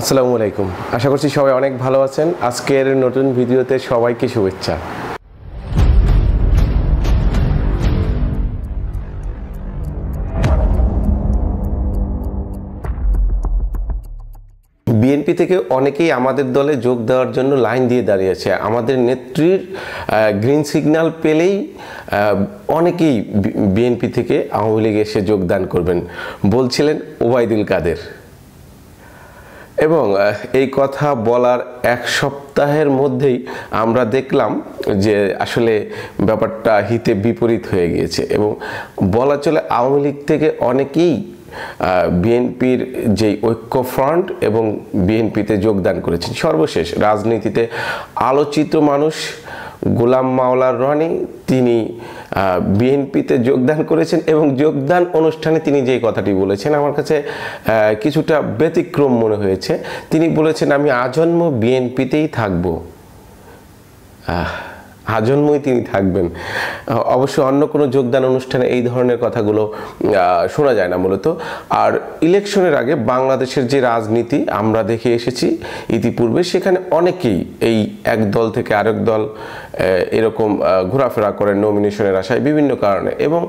আসসালামু আলাইকুম। আশা করছি সবাই অনেক ভালো আছেন। আজকের নতুন ভিডিওতে সবাইকে শুভেচ্ছা। বিএনপি থেকে অনেকেই আমাদের দলে যোগ দেওয়ার জন্য লাইন দিয়ে দাঁড়িয়েছে আমাদের নেত্রীর গ্রিন সিগন্যাল পেলেই অনেকেই বিএনপি থেকে আওয়ামী লীগে এসে যোগদান করবেন। বলছিলেন ওবায়দুল কাদের। এবং এই কথা বলার এক সপ্তাহের মধ্যেই আমরা দেখলাম যে আসলে ব্যাপারটা হিতে বিপরীত হয়ে গিয়েছে এবং বলা চলে আওয়ামী লীগ থেকে অনেকেই বিএনপির যেই ঐক্য ফ্রন্ট এবং বিএনপিতে যোগদান করেছেন। সর্বশেষ রাজনীতিতে আলোচিত মানুষ গোলাম মাওলার রনি তিনি বিএনপিতে যোগদান করেছেন এবং যোগদান অনুষ্ঠানে তিনি যে কথাটি বলেছেন, আমার কাছে কিছুটা ব্যতিক্রম মনে হয়েছে। তিনি বলেছেন, আমি আজন্ম বিএনপিতেই থাকব। আজন্মই তিনি থাকবেন। অবশ্য অন্য কোনো যোগদান অনুষ্ঠানে এই ধরনের কথাগুলো শোনা যায় না মূলত। আর ইলেকশনের আগে বাংলাদেশের যে রাজনীতি, আমরা দেখে এসেছি ইতিপূর্বে, সেখানে অনেকেই এই এক দল থেকে আরেক দল এরকম ঘোরাফেরা করেন নমিনেশনের আশায় বিভিন্ন কারণে। এবং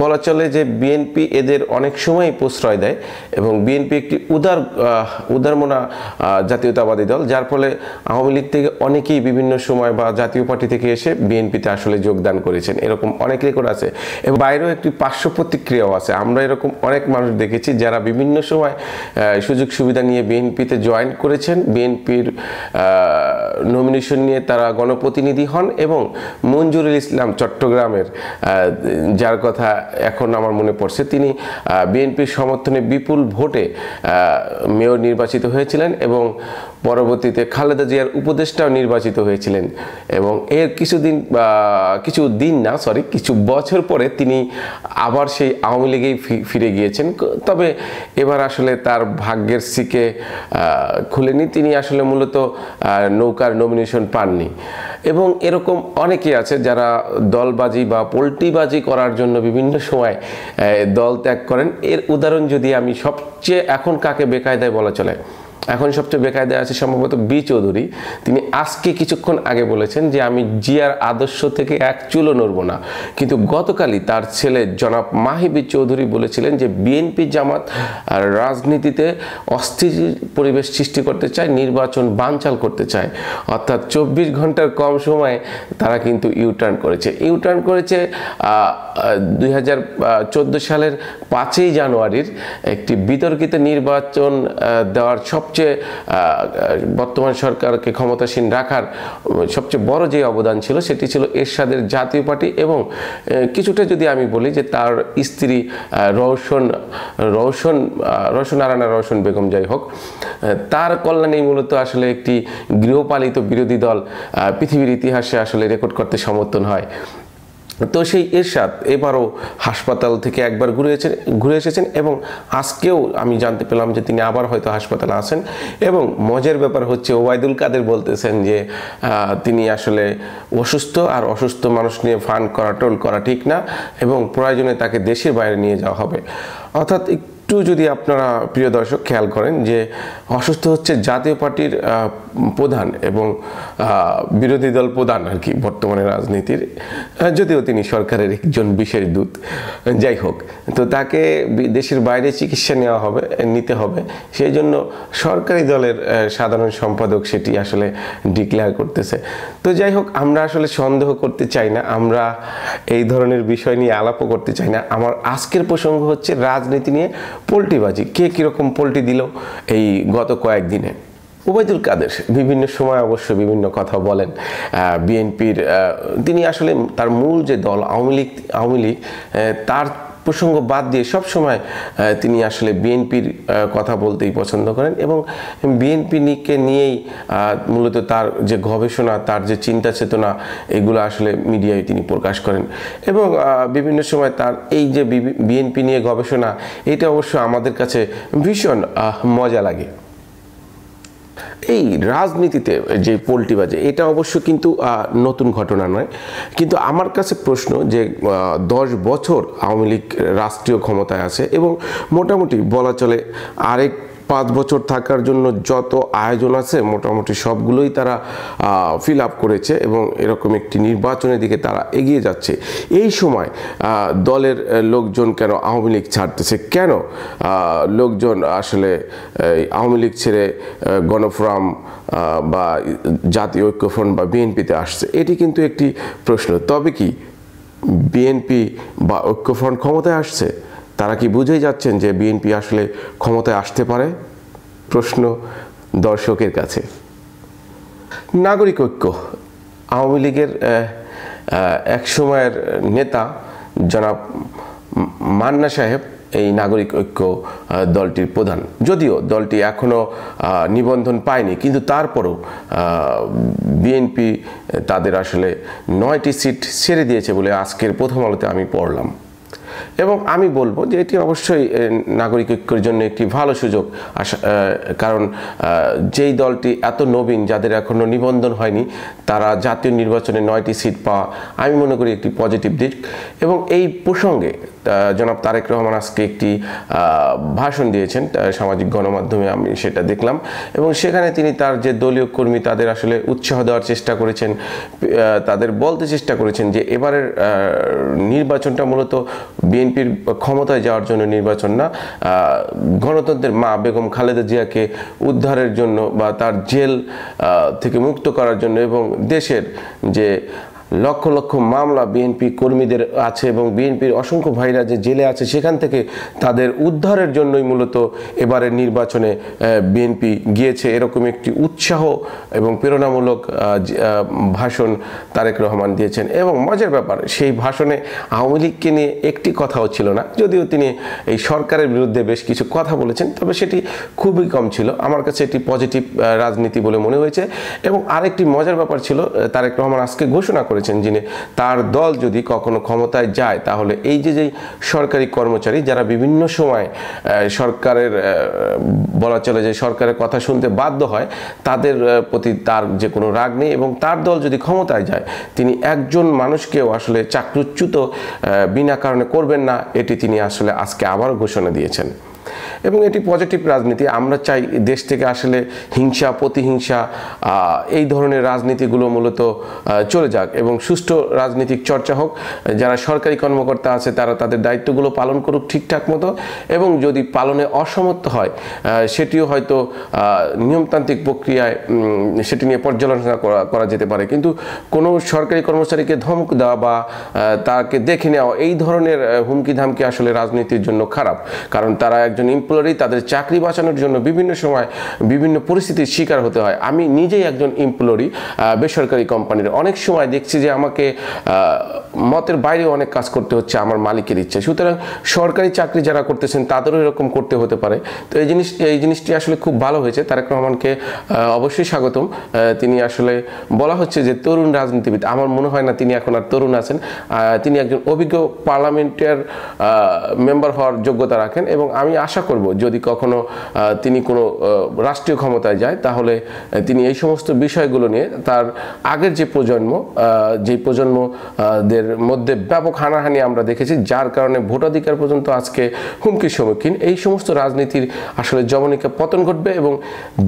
বলা চলে যে বিএনপি এদের অনেক সময় প্রশ্রয় দেয় এবং বিএনপি একটি উদার উদারমনা জাতীয়তাবাদী দল, যার ফলে আওয়ামী লীগ থেকে অনেকেই বিভিন্ন সময় বা জাতীয় পার্টি থেকে এসে বিএনপিতে আসলে যোগদান করেছেন। এরকম অনেক রেকর্ড আছে। এবং বাইরেও একটি পার্শ্ব প্রতিক্রিয়াও আছে। আমরা এরকম অনেক মানুষ দেখেছি যারা বিভিন্ন সময় সুযোগ সুবিধা নিয়ে বিএনপিতে জয়েন করেছেন। বিএনপির নমিনেশন নিয়ে তারা গণপ্রতিনিধি হন এবং মঞ্জুরুল ইসলাম চট্টগ্রামের যার কথা এখন আমার মনে পড়ছে, তিনি বিএনপির সমর্থনে বিপুল ভোটে মেয়র নির্বাচিত হয়েছিলেন এবং পরবর্তীতে খালেদা জিয়ার উপদেষ্টাও নির্বাচিত হয়েছিলেন এবং এর কিছুদিন কিছু দিন না সরি কিছু বছর পরে তিনি আবার সেই আওয়ামী লীগেই ফিরে গিয়েছেন। তবে এবার আসলে তার ভাগ্যের সিকে খুলেনি। তিনি আসলে মূলত নৌকার নমিনেশন পাননি। এবং এরকম অনেকে আছে যারা দলবাজি বা পোলট্রিবাজি করার জন্য বিভিন্ন সময় দল ত্যাগ করেন। এর উদাহরণ যদি আমি সবচেয়ে এখন কাকে বেকায়দায় বলা চলে এখন সবচেয়ে বেকায়দায় আছে সম্ভবত বি চৌধুরী। তিনি আজকে কিছুক্ষণ আগে বলেছেন যে, আমি জিয়ার আদর্শ থেকে এক চুলো নড়ব না। কিন্তু গতকালই তার ছেলে জনাব মাহিবি চৌধুরী বলেছিলেন যে, বিএনপি জামাত আর রাজনীতিতে অস্থির পরিবেশ সৃষ্টি করতে চায়, নির্বাচন বানচাল করতে চায়। অর্থাৎ চব্বিশ ঘণ্টার কম সময়ে তারা কিন্তু ইউটার্ন করেছে। ইউটার্ন করেছে দুই হাজার চোদ্দ সালের পাঁচই জানুয়ারির একটি বিতর্কিত নির্বাচন দেওয়ার দেওয়ার সবচেয়ে বর্তমান সরকারকে ক্ষমতাসীন রাখার সবচেয়ে বড় যে অবদান ছিল সেটি ছিল এরশাদের জাতীয় পার্টি এবং কিছুটা যদি আমি বলি যে তার স্ত্রী রওশন রওশন রওশন আরানা রওশন বেগম যাই হোক তার কল্যাণেই মূলত আসলে একটি গৃহপালিত বিরোধী দল পৃথিবীর ইতিহাসে আসলে রেকর্ড করতে সমর্থন হয়। তো সেই এরশাদ এবারও হাসপাতাল থেকে একবার ঘুরে ঘুরে এসেছেন এবং আজকেও আমি জানতে পেলাম যে তিনি আবার হয়তো হাসপাতালে আসেন এবং মজার ব্যাপার হচ্ছে ওবায়দুল কাদের বলতেছেন যে তিনি আসলে অসুস্থ আর অসুস্থ মানুষ নিয়ে ফান করা টোল করা ঠিক না এবং প্রয়োজনে তাকে দেশের বাইরে নিয়ে যাওয়া হবে। অর্থাৎ একটু যদি আপনারা প্রিয় দর্শক খেয়াল করেন যে অসুস্থ হচ্ছে জাতীয় পার্টির প্রধান এবং বিরোধী দল প্রধান আর কি বর্তমানে রাজনীতির যদিও তিনি সরকারের একজন বিশেষ দূত। যাই হোক, তো তাকে দেশের বাইরে চিকিৎসা নেওয়া হবে, নিতে হবে। সেই জন্য সরকারি দলের সাধারণ সম্পাদক সেটি আসলে ডিক্লেয়ার করতেছে। তো যাই হোক, আমরা আসলে সন্দেহ করতে চাই না, আমরা এই ধরনের বিষয় নিয়ে আলাপও করতে চাই না। আমার আজকের প্রসঙ্গ হচ্ছে রাজনীতি নিয়ে পোল্ট্রিবাজি। কে কীরকম পোলট্রি দিল এই গত কয়েকদিনে? ওবায়দুল কাদের বিভিন্ন সময় অবশ্য বিভিন্ন কথা বলেন বিএনপির তিনি আসলে তার মূল যে দল আওয়ামী লীগ আওয়ামী লীগ তার প্রসঙ্গ বাদ দিয়ে সব সময় তিনি আসলে বিএনপির কথা বলতেই পছন্দ করেন এবং বিএনপি নিকে নিয়েই মূলত তার যে গবেষণা, তার যে চিন্তা চেতনা, এগুলো আসলে মিডিয়ায় তিনি প্রকাশ করেন। এবং বিভিন্ন সময় তার এই যে বিএনপি নিয়ে গবেষণা, এটা অবশ্য আমাদের কাছে ভীষণ মজা লাগে। এই রাজনীতিতে যে পোলট্রি বাজে, এটা অবশ্য কিন্তু নতুন ঘটনা নয়। কিন্তু আমার কাছে প্রশ্ন যে দশ বছর আওয়ামী লীগ রাষ্ট্রীয় ক্ষমতায় আছে এবং মোটামুটি বলা চলে আরেক পাঁচ বছর থাকার জন্য যত আয়োজন আছে, মোটামুটি সবগুলোই তারা ফিল আপ করেছে এবং এরকম একটি নির্বাচনের দিকে তারা এগিয়ে যাচ্ছে। এই সময় দলের লোকজন কেন আওয়ামী লীগ ছাড়তেছে? কেন লোকজন আসলে আওয়ামী লীগ ছেড়ে গণফোরাম বা জাতীয় ঐক্যফ্রন্ট বা বিএনপিতে আসছে? এটি কিন্তু একটি প্রশ্ন। তবে কি, বিএনপি বা ঐক্যফ্রন্ট ক্ষমতায় আসছে? তারা কি বুঝেই যাচ্ছেন যে বিএনপি আসলে ক্ষমতায় আসতে পারে? প্রশ্ন দর্শকের কাছে। নাগরিক ঐক্য। আওয়ামী লীগের এক সময়ের নেতা জনাব মান্না সাহেব এই নাগরিক ঐক্য দলটির প্রধান। যদিও দলটি এখনও নিবন্ধন পায়নি, কিন্তু তারপরও বিএনপি তাদের আসলে নয়টি সিট ছেড়ে দিয়েছে বলে আজকের প্রথম আলোতে আমি পড়লাম। এবং আমি বলব যে এটি অবশ্যই নাগরিক ঐক্যের জন্য একটি ভালো সুযোগ। আসা কারণ যেই দলটি এত নবীন, যাদের এখনও নিবন্ধন হয়নি, তারা জাতীয় নির্বাচনে নয়টি সিট পাওয়া, আমি মনে করি একটি পজিটিভ দিক। এবং এই প্রসঙ্গে জনাব তারেক রহমান আজকে একটি ভাষণ দিয়েছেন সামাজিক গণমাধ্যমে আমি সেটা দেখলাম এবং সেখানে তিনি তার যে দলীয় কর্মী তাদের আসলে উৎসাহ দেওয়ার চেষ্টা করেছেন তাদের বলতে চেষ্টা করেছেন যে এবারের নির্বাচনটা মূলত বিএনপির ক্ষমতায় যাওয়ার জন্য নির্বাচন না গণতন্ত্রের মা বেগম খালেদা জিয়াকে উদ্ধারের জন্য বা তার জেল থেকে মুক্ত করার জন্য এবং দেশের যে লক্ষ লক্ষ মামলা বিএনপি কর্মীদের আছে এবং বিএনপির অসংখ্য ভাইরা যে জেলে আছে, সেখান থেকে তাদের উদ্ধারের জন্যই মূলত এবারের নির্বাচনে বিএনপি গিয়েছে। এরকম একটি উৎসাহ এবং প্রেরণামূলক ভাষণ তারেক রহমান দিয়েছেন। এবং মজার ব্যাপার, সেই ভাষণে আওয়ামী লীগকে নিয়ে একটি কথাও ছিল না। যদিও তিনি এই সরকারের বিরুদ্ধে বেশ কিছু কথা বলেছেন, তবে সেটি খুবই কম ছিল। আমার কাছে এটি পজিটিভ রাজনীতি বলে মনে হয়েছে। এবং আরেকটি মজার ব্যাপার ছিল তারেক রহমান আজকে ঘোষণা করেছেন যিনি, তার দল যদি কখনো ক্ষমতায় যায়, তাহলে এই যে যেই সরকারি কর্মচারী যারা বিভিন্ন সময় সরকারের বলা চলে যে সরকারের কথা শুনতে বাধ্য হয়, তাদের প্রতি তার যে কোনো রাগ নেই এবং তার দল যদি ক্ষমতায় যায়, তিনি একজন মানুষকেও আসলে চাকরুচ্যুত বিনা কারণে করবেন না, এটি তিনি আসলে আজকে আবারও ঘোষণা দিয়েছেন। এবং এটি পজিটিভ রাজনীতি। আমরা চাই দেশ থেকে আসলে হিংসা, প্রতিহিংসা এই ধরনের রাজনীতিগুলো মূলত চলে যাক এবং সুষ্ঠু রাজনীতিক চর্চা হোক। যারা সরকারি কর্মকর্তা আছে, তারা তাদের দায়িত্বগুলো পালন করুক ঠিকঠাক মতো এবং যদি পালনে অসমর্থ হয় সেটিও হয়তো নিয়মতান্ত্রিক প্রক্রিয়ায় সেটি নিয়ে পর্যালোচনা করা যেতে পারে। কিন্তু কোনো সরকারি কর্মচারীকে ধমক দেওয়া বা তাকে দেখে নেওয়া, এই ধরনের হুমকি ধামকি আসলে রাজনীতির জন্য খারাপ। কারণ তারা একজন এমপ্লয়ি তাদের চাকরি বাঁচানোর জন্য বিভিন্ন সময় বিভিন্ন পরিস্থিতির শিকার হতে হয়। আমি নিজেই একজন এমপ্লয়ি বেসরকারি কোম্পানির অনেক সময় দেখছি যে আমাকে মতের বাইরে অনেক কাজ করতে হচ্ছে আমার মালিকের ইচ্ছে। সুতরাং সরকারি চাকরি যারা করতেছেন তাদেরও এরকম করতে হতে পারে। তো এই জিনিস, এই জিনিসটি আসলে খুব ভালো হয়েছে। তারেক রহমানকে অবশ্যই স্বাগতম। তিনি আসলে বলা হচ্ছে যে তরুণ রাজনীতিবিদ। আমার মনে হয় না তিনি এখন আর তরুণ আছেন। তিনি একজন অভিজ্ঞ পার্লামেন্টের মেম্বার হওয়ার যোগ্যতা রাখেন এবং আমি আশা করব যদি কখনো তিনি কোনো রাষ্ট্রীয় ক্ষমতায় যায় তাহলে তিনি এই সমস্ত বিষয়গুলো নিয়ে তার আগের যে প্রজন্ম যে প্রজন্ম আহ, দের মধ্যে ব্যাপক হানাহানি আমরা দেখেছি যার কারণে ভোটাধিকার পর্যন্ত আজকে হুমকির সম্মুখীন এই সমস্ত রাজনীতির আসলে জবনিকা পতন ঘটবে এবং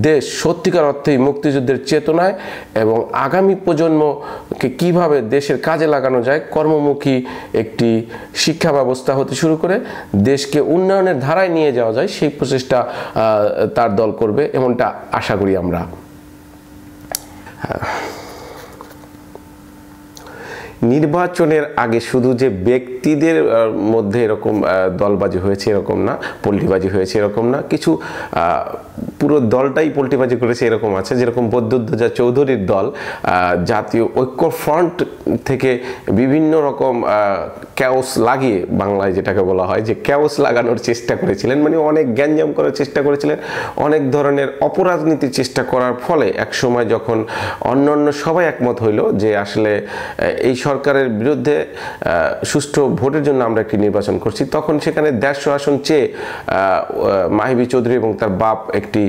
দেশ সত্যিকার অর্থেই মুক্তিযুদ্ধের চেতনায় এবং আগামী প্রজন্মকে কীভাবে দেশের কাজে লাগানো যায় কর্মমুখী একটি শিক্ষা ব্যবস্থা হতে শুরু করে দেশকে উন্নয়নের ধারায় নিয়ে যাওয়া যায়, সেই প্রচেষ্টা তার দল করবে এমনটা আশা করি আমরা। নির্বাচনের আগে শুধু যে ব্যক্তিদের মধ্যে এরকম দলবাজি হয়েছে এরকম না পল্লীবাজি হয়েছে এরকম না, কিছু পুরো দলটাই পোল্টিবাজি করেছে, এরকম আছে। যেরকম বদ্যুদ্ধজা চৌধুরীর দল জাতীয় ঐক্য ফ্রন্ট থেকে বিভিন্ন রকম ক্যাওস লাগিয়ে বাংলায় যেটাকে বলা হয়, যে ক্যাওস লাগানোর চেষ্টা করেছিলেন। মানে অনেক গ্যাঞ্জাম করার চেষ্টা করেছিলেন, অনেক ধরনের অপরাজনীতির চেষ্টা করার ফলে এক সময় যখন অন্য অন্য সবাই একমত হইল যে আসলে এই সরকারের বিরুদ্ধে সুষ্ঠু ভোটের জন্য আমরা একটি নির্বাচন করছি, তখন সেখানে দেড়শো আসন চেয়ে মাহিবি চৌধুরী এবং তার বাপ একটি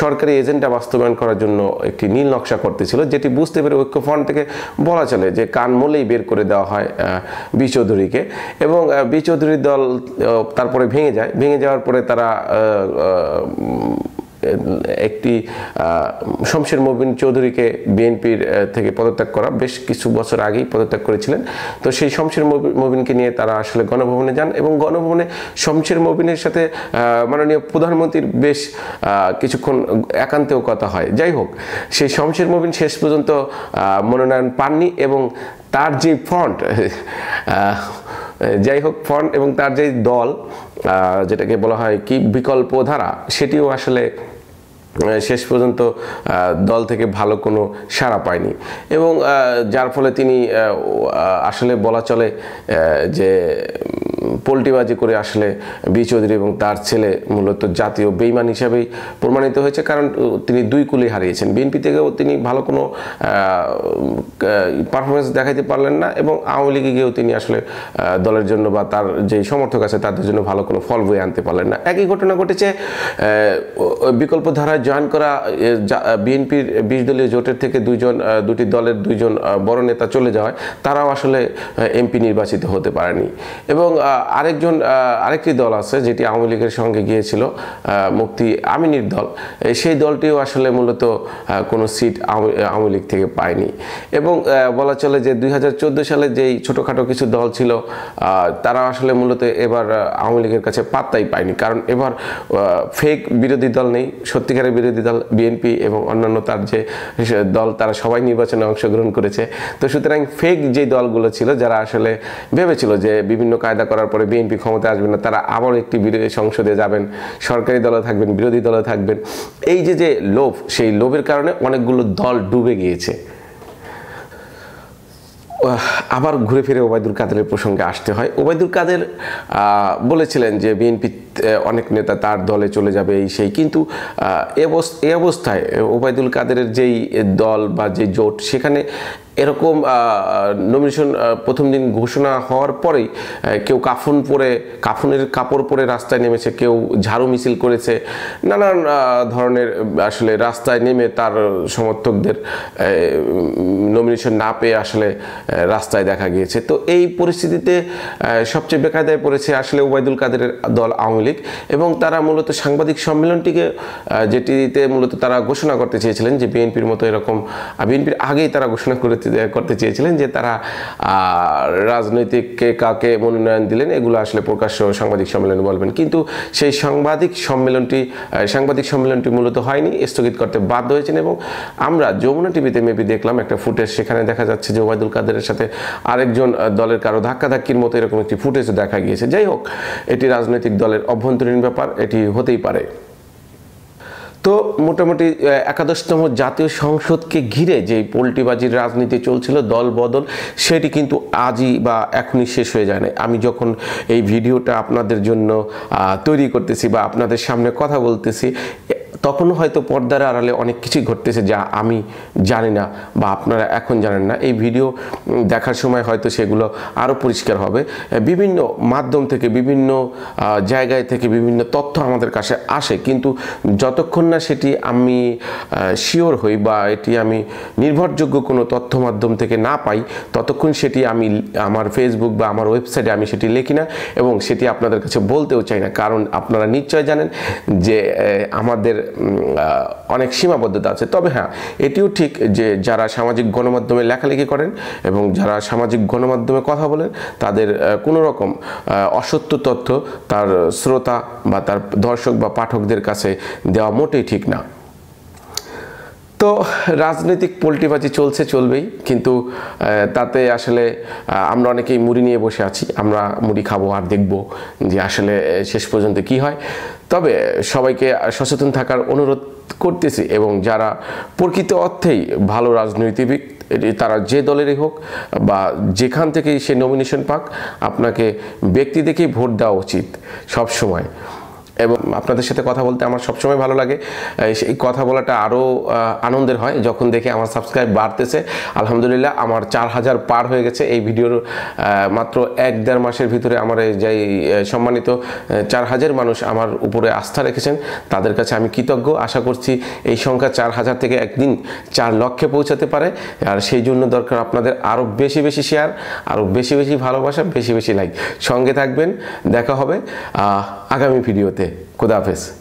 সরকারি এজেন্ডা বাস্তবায়ন করার জন্য একটি নীল নকশা করতেছিল, যেটি বুঝতে পেরে ঐক্যফ্রন্ট থেকে বলা চলে যে কান মলেই বের করে দেওয়া হয় বি চৌধুরীকে। এবং বি চৌধুরীর দল তারপরে ভেঙে যায়। ভেঙে যাওয়ার পরে তারা একটি শমশের মবিন চৌধুরীকে বিএনপির থেকে পদত্যাগ করা বেশ কিছু বছর আগেই পদত্যাগ করেছিলেন। তো সেই শমশের মবিনকে নিয়ে তারা আসলে গণভবনে যান এবং গণভবনে শমশের মবিনের সাথে মাননীয় প্রধানমন্ত্রীর বেশ কিছুক্ষণ একান্তেও কথা হয়। যাই হোক, সেই শমশের মবিন শেষ পর্যন্ত মনোনয়ন পাননি এবং তার যে ফ্রন্ট যাই হোক, ফ্রন্ট এবং তার যে দল যেটাকে বলা হয় কি বিকল্প ধারা সেটিও আসলে শেষ পর্যন্ত দল থেকে ভালো কোনো সাড়া পায়নি। এবং যার ফলে তিনি আসলে বলা চলে যে পোল্টিবাজি করে আসলে বি চৌধুরী এবং তার ছেলে মূলত জাতীয় বেইমান হিসাবেই প্রমাণিত হয়েছে, কারণ তিনি দুই কুলি হারিয়েছেন। বিএনপি থেকেও তিনি ভালো কোনো পারফরমেন্স দেখাইতে পারলেন না এবং আওয়ামী লীগে গিয়েও তিনি আসলে দলের জন্য বা তার যে সমর্থক আছে তাদের জন্য ভালো কোনো ফল বয়ে আনতে পারলেন না। একই ঘটনা ঘটেছে বিকল্প ধারায় জয়েন করা বিএনপির বিশ দলীয় জোটের থেকে দুইজন দুটি দলের দুইজন বড় নেতা চলে যাওয়ায় তারাও আসলে এমপি নির্বাচিত হতে পারেনি। এবং আরেকজন আরেকটি দল আছে যেটি আওয়ামী লীগের সঙ্গে গিয়েছিল মুক্তি আমিনীর দল। সেই দলটিও আসলে মূলত কোনো সিট আওয়ামী লীগ থেকে পায়নি। এবং বলা চলে যে দুই হাজার চোদ্দ সালে যেই ছোটোখাটো কিছু দল ছিল তারা আসলে মূলত এবার আওয়ামী লীগের কাছে পাত্তাই পায়নি। কারণ এবার ফেক বিরোধী দল নেই, সত্যিকারের বিরোধী দল বিএনপি এবং অন্যান্য তার যে দল, তারা সবাই নির্বাচনে অংশগ্রহণ করেছে। তো সুতরাং ফেক যে দলগুলো ছিল, যারা আসলে ভেবেছিল যে বিভিন্ন কায়দা করার পরে বিএনপি ক্ষমতা আসবে না, তারা আবার একটি বিরোধী সংসদে যাবেন, সরকারি দলে থাকবেন, বিরোধী দলে থাকবেন। এই যে যে লোভ, সেই লোভের কারণে অনেকগুলো দল ডুবে গিয়েছে। আবার ঘুরে ফিরে ওবায়দুল কাদের প্রসঙ্গে আসতে হয়। ওবায়দুল কাদের বলেছিলেন যে বিএনপি অনেক নেতা তার দলে চলে যাবে, এই সেই। কিন্তু এ অবস্থায় ওবায়দুল কাদেরের যেই দল বা যে জোট, সেখানে এরকম নমিনেশন প্রথম দিন ঘোষণা হওয়ার পরেই কেউ কাফন পরে, কাফনের কাপড় পরে রাস্তায় নেমেছে, কেউ ঝাড়ু মিছিল করেছে, নানান ধরনের, আসলে রাস্তায় নেমে তার সমর্থকদের নমিনেশন না পেয়ে আসলে রাস্তায় দেখা গিয়েছে। তো এই পরিস্থিতিতে সবচেয়ে বেকায়দায় পড়েছে আসলে ওবায়দুল কাদেরের দল আওয়ামী লীগ এবং তারা মূলত সাংবাদিক সম্মেলনটিকে যেটিতে মূলত তারা ঘোষণা করতে চেয়েছিলেন যে বিএনপির মতো এরকম বিএনপির আগেই তারা ঘোষণা করে, করতে চেয়েছিলেন যে তারা রাজনৈতিককে কাকে মনোনয়ন দিলেন, এগুলো আসলে প্রকাশ্য সাংবাদিক সম্মেলনে বলবেন। কিন্তু সেই সাংবাদিক সম্মেলনটি সাংবাদিক সম্মেলনটি মূলত হয়নি, স্থগিত করতে বাধ্য হয়েছেন এবং আমরা যমুনা টিভিতে মেবি দেখলাম একটা ফুটেজ, সেখানে দেখা যাচ্ছে যে ওবায়দুল কাদেরের সাথে আরেকজন দলের কারও ধাক্কাধাক্কির মতো এরকম একটি ফুটেজও দেখা গিয়েছে। যাই হোক, এটি রাজনৈতিক দলের অভ্যন্তরীণ ব্যাপার, এটি হতেই পারে। তো মোটামুটি একাদশতম জাতীয় সংসদকে ঘিরে যে পোলট্রিবাজির রাজনীতি চলছিল, দল বদল, সেটি কিন্তু আজই বা এখনই শেষ হয়ে যায় না আমি যখন এই ভিডিওটা আপনাদের জন্য তৈরি করতেছি বা আপনাদের সামনে কথা বলতেছি তখন হয়তো পর্দার আড়ালে অনেক কিছুই ঘটতেছে যা আমি জানি না বা আপনারা এখন জানেন না। এই ভিডিও দেখার সময় হয়তো সেগুলো আরও পরিষ্কার হবে। বিভিন্ন মাধ্যম থেকে, বিভিন্ন জায়গায় থেকে বিভিন্ন তথ্য আমাদের কাছে আসে। কিন্তু যতক্ষণ না সেটি আমি শিওর হই বা এটি আমি নির্ভরযোগ্য কোনো তথ্য মাধ্যম থেকে না পাই, ততক্ষণ সেটি আমি আমার ফেসবুক বা আমার ওয়েবসাইটে আমি সেটি লিখি না এবং সেটি আপনাদের কাছে বলতেও চাই না। কারণ আপনারা নিশ্চয় জানেন যে আমাদের অনেক সীমাবদ্ধতা আছে। তবে হ্যাঁ এটিও ঠিক যে যারা সামাজিক গণমাধ্যমে লেখালেখি করেন এবং যারা সামাজিক গণমাধ্যমে কথা বলেন, তাদের কোনো রকম অসত্য তথ্য তার শ্রোতা বা তার দর্শক বা পাঠকদের কাছে দেওয়া মোটেই ঠিক না। তো রাজনৈতিক পোল্টিবাজি চলছে, চলবেই। কিন্তু তাতে আসলে আমরা অনেকেই মুড়ি নিয়ে বসে আছি। আমরা মুড়ি খাব আর দেখব যে আসলে শেষ পর্যন্ত কি হয়। তবে সবাইকে সচেতন থাকার অনুরোধ করতেছি এবং যারা প্রকৃত অর্থেই ভালো রাজনৈতিবিক তারা যে দলেরই হোক বা যেখান থেকেই সে নমিনেশন পাক, আপনাকে ব্যক্তি দেখেই ভোট দেওয়া উচিত সব সময় এবং আপনাদের সাথে কথা বলতে আমার সবসময় ভালো লাগে। সেই কথা বলাটা আরও আনন্দের হয়। যখন দেখে আমার সাবস্ক্রাইব বাড়তেছে, আলহামদুলিল্লাহ আমার চার হাজার পার হয়ে গেছে। এই ভিডিওর মাত্র এক দেড় মাসের ভিতরে আমার যেই সম্মানিত চার হাজার মানুষ আমার উপরে আস্থা রেখেছেন। তাদের কাছে আমি কৃতজ্ঞ। আশা করছি এই সংখ্যা চার হাজার থেকে একদিন চার লক্ষে পৌঁছাতে পারে। আর সেই জন্য দরকার আপনাদের আরও বেশি বেশি শেয়ার আরও বেশি বেশি ভালোবাসা, বেশি বেশি লাইক সঙ্গে থাকবেন। দেখা হবে আগামী ভিডিওতে खुदाफिज़।